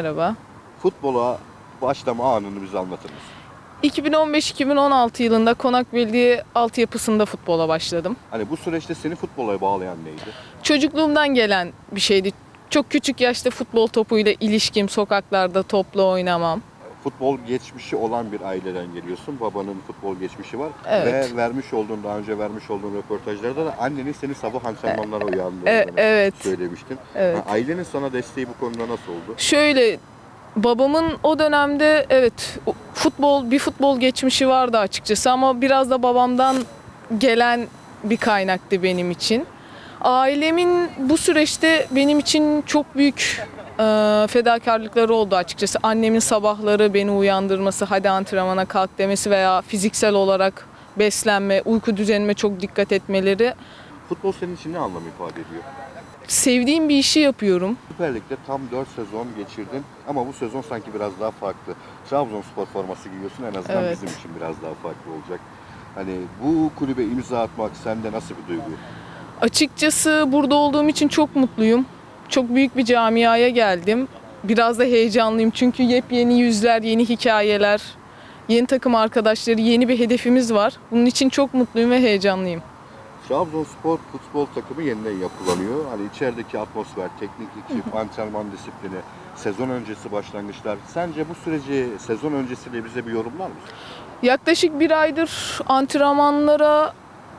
Merhaba. Futbola başlama anını bize anlatır mısın? 2015-2016 yılında Konak Belediye altyapısında futbola başladım. Hani bu süreçte seni futbola bağlayan neydi? Çocukluğumdan gelen bir şeydi. Çok küçük yaşta futbol topuyla ilişkim, sokaklarda topla oynamam. Futbol geçmişi olan bir aileden geliyorsun. Babanın futbol geçmişi var. Evet. Ve vermiş olduğun, daha önce vermiş olduğun röportajlarda da annenin seni sabah antrenmanlara uyandırdığını E, evet. söylemiştin. Evet. Ha, ailenin sana desteği bu konuda nasıl oldu? Şöyle babamın o dönemde evet futbol bir futbol geçmişi vardı açıkçası ama biraz da babamdan gelen bir kaynaktı benim için. Ailemin bu süreçte benim için çok büyük e, fedakarlıkları oldu açıkçası. Annemin sabahları beni uyandırması, hadi antrenmana kalk demesi veya fiziksel olarak beslenme, uyku düzenime çok dikkat etmeleri. Futbol senin için ne anlam ifade ediyor? Sevdiğim bir işi yapıyorum. Süper Lig'de tam 4 sezon geçirdin ama bu sezon sanki biraz daha farklı. Trabzonspor forması giyiyorsun en azından Evet. bizim için biraz daha farklı olacak. Hani bu kulübe imza atmak sende nasıl bir duygu? Açıkçası burada olduğum için çok mutluyum. Çok büyük bir camiaya geldim. Biraz da heyecanlıyım çünkü yepyeni yüzler, yeni hikayeler, yeni takım arkadaşları, yeni bir hedefimiz var. Bunun için çok mutluyum ve heyecanlıyım. Trabzonspor futbol takımı yeniden yapılanıyor. Hani içerideki atmosfer, teknik ekip, antrenman disiplini, sezon öncesi başlangıçlar. Sence bu süreci sezon öncesiyle bize bir yorumlar mısın? Yaklaşık bir aydır antrenmanlara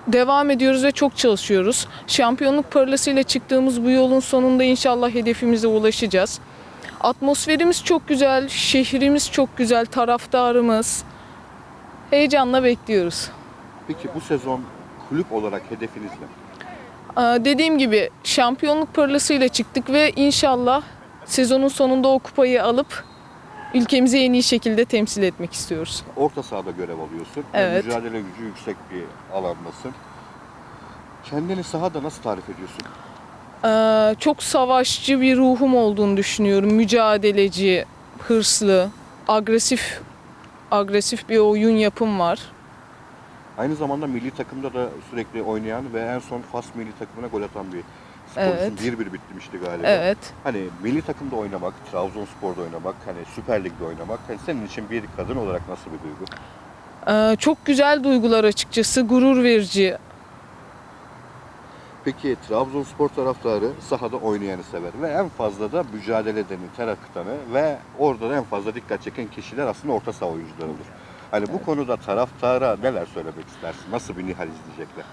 devam ediyoruz ve çok çalışıyoruz. Şampiyonluk parlasıyla çıktığımız bu yolun sonunda inşallah hedefimize ulaşacağız. Atmosferimiz çok güzel, şehrimiz çok güzel, taraftarımız. Heyecanla bekliyoruz. Peki bu sezon kulüp olarak hedefiniz ne? Aa, Dediğim gibi şampiyonluk parlasıyla çıktık ve inşallah sezonun sonunda o kupayı alıp ülkemizi en iyi şekilde temsil etmek istiyoruz. Orta sahada görev alıyorsun. ve Evet. Mücadele gücü yüksek bir alandasın. Kendini sahada nasıl tarif ediyorsun? Ee, çok savaşçı bir ruhum olduğunu düşünüyorum. Mücadeleci, hırslı, agresif agresif bir oyun yapım var. Aynı zamanda milli takımda da sürekli oynayan ve en son Fas milli takımına gol atan bir Evet. 1-1 bitmişti galiba. Evet. Hani milli takımda oynamak, Trabzonspor'da oynamak, hani Süper Lig'de oynamak hani senin için bir kadın olarak nasıl bir duygu? Ee, çok güzel duygular açıkçası, gurur verici. Peki Trabzonspor taraftarı sahada oynayanı sever ve en fazla da mücadele edeni, ter akıtanı ve orada da en fazla dikkat çeken kişiler aslında orta saha oyuncularıdır. Hani bu konuda taraftara neler söylemek istersin? Nasıl bir Nihal izleyecekler?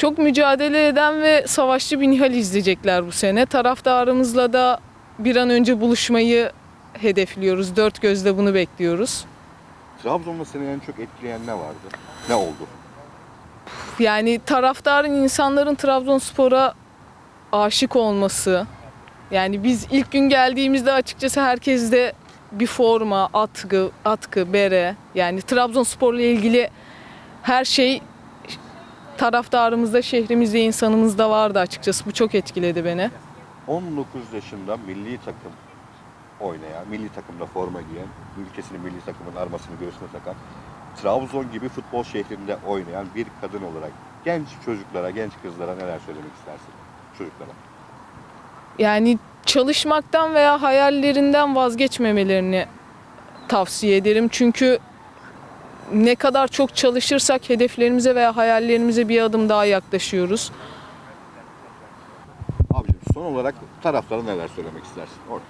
Çok mücadele eden ve savaşçı bir Nihal izleyecekler bu sene. Taraftarımızla da bir an önce buluşmayı hedefliyoruz. Dört gözle bunu bekliyoruz. Trabzon'da seni en çok etkileyen ne vardı? Ne oldu? Yani taraftarın insanların Trabzonspor'a aşık olması. Yani biz ilk gün geldiğimizde açıkçası herkeste bir forma, atkı, atkı, bere yani Trabzonspor'la ilgili her şey taraftarımızda, şehrimizde, insanımızda vardı açıkçası. Bu çok etkiledi beni. 19 yaşında milli takım oynayan, milli takımda forma giyen, ülkesinin milli takımın armasını göğsüne takan, Trabzon gibi futbol şehrinde oynayan bir kadın olarak genç çocuklara, genç kızlara neler söylemek istersin? Çocuklara. Yani çalışmaktan veya hayallerinden vazgeçmemelerini tavsiye ederim. Çünkü ne kadar çok çalışırsak hedeflerimize veya hayallerimize bir adım daha yaklaşıyoruz. Abicim son olarak taraftara neler söylemek istersin? Orada.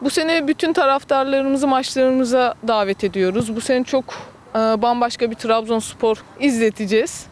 Bu sene bütün taraftarlarımızı maçlarımıza davet ediyoruz. Bu sene çok e, bambaşka bir Trabzonspor izleteceğiz.